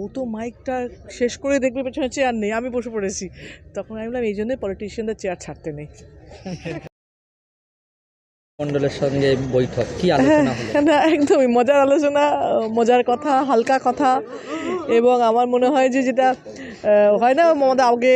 ও তো মাইকটা শেষ করে দেখবে, পেছনে চেয়ার নেই, আমি বসে পড়েছি। তখন আমি বললাম, এই জন্যই পলিটিশিয়ানদের চেয়ার ছাড়তে নেই। মণ্ডলের সঙ্গে বৈঠক কি আলোচনা হলো? একদমই মজার আলোচনা মজার কথা হালকা কথা এবং আমার মনে হয় যে যেটা হয় না আমাদের আগে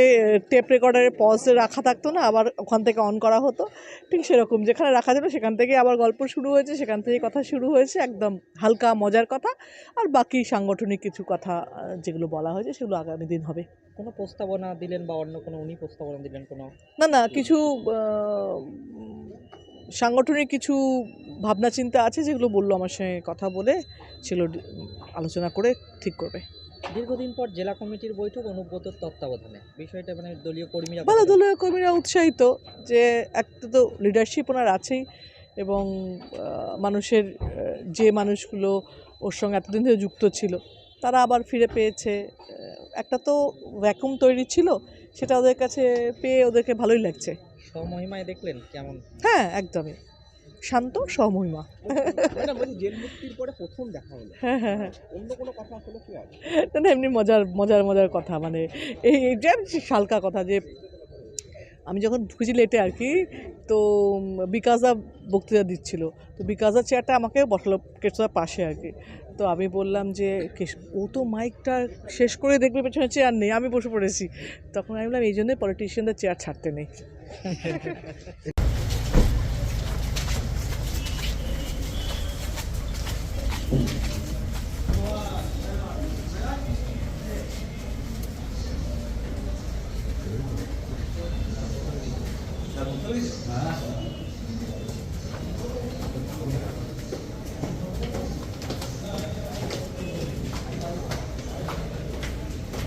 টেপ রেকর্ডারে পজ রাখা থাকতো না আবার ওখান থেকে অন করা হতো ঠিক সেরকম যেখানে রাখা ছিল সেখান থেকে আবার গল্প শুরু হয়েছে সেখান থেকে কথা শুরু হয়েছে একদম হালকা মজার কথা আর বাকি সাংগঠনিক কিছু কথা যেগুলো বলা হয়েছে সেগুলো আগামী দিন হবে। কোনো প্রস্তাবনা দিলেন বা অন্য কোনো উনি প্রস্তাবনা দিলেন কোনো? না না কিছু সাংগঠনিক কিছু ভাবনা চিন্তা আছে যেগুলো বলল আমার সঙ্গে কথা বলে সেগুলো আলোচনা করে ঠিক করবে। দীর্ঘদিন পর জেলা কমিটির বৈঠক অনুব্রতর তত্ত্বাবধানে। বিষয়টা মানে দলীয় কর্মীরা ভালো দলীয় কর্মীরা উৎসাহিত যে একটা তো লিডারশিপ ওনার আছেই এবং মানুষের যে মানুষগুলো ওর সঙ্গে এতদিন ধরে যুক্ত ছিল তারা আবার ফিরে পেয়েছে। একটা তো ভ্যাকুম তৈরি ছিল সেটা ওদের কাছে পেয়ে ওদেরকে ভালোই লাগছে। স্বমহিমায় দেখলেন কেমন? হ্যাঁ একদমই। শান্ত সহমহিমা জেল মুক্তির পরে প্রথম দেখা হলো। হ্যাঁ হ্যাঁ হ্যাঁ। অন্য কোনো কথা কি না এমনি মজার মজার মজার কথা। মানে এই যে হালকা কথা যে আমি যখন ঢুকেছি লেটে আর কি তো বিকাশদা বক্তৃতা দিচ্ছিল। তো বিকাশদার চেয়ারটা আমাকে বসালো কেষ্টদার পাশে আর কি তো আমি বললাম যে ও তো মাইকটা শেষ করে দেখবে, পেছনে চেয়ার নেই, আমি বসে পড়েছি। তখন আমি বললাম, এই জন্যই পলিটিশিয়ানদের চেয়ার ছাড়তে নেই। Tá com dois? Ah, tá.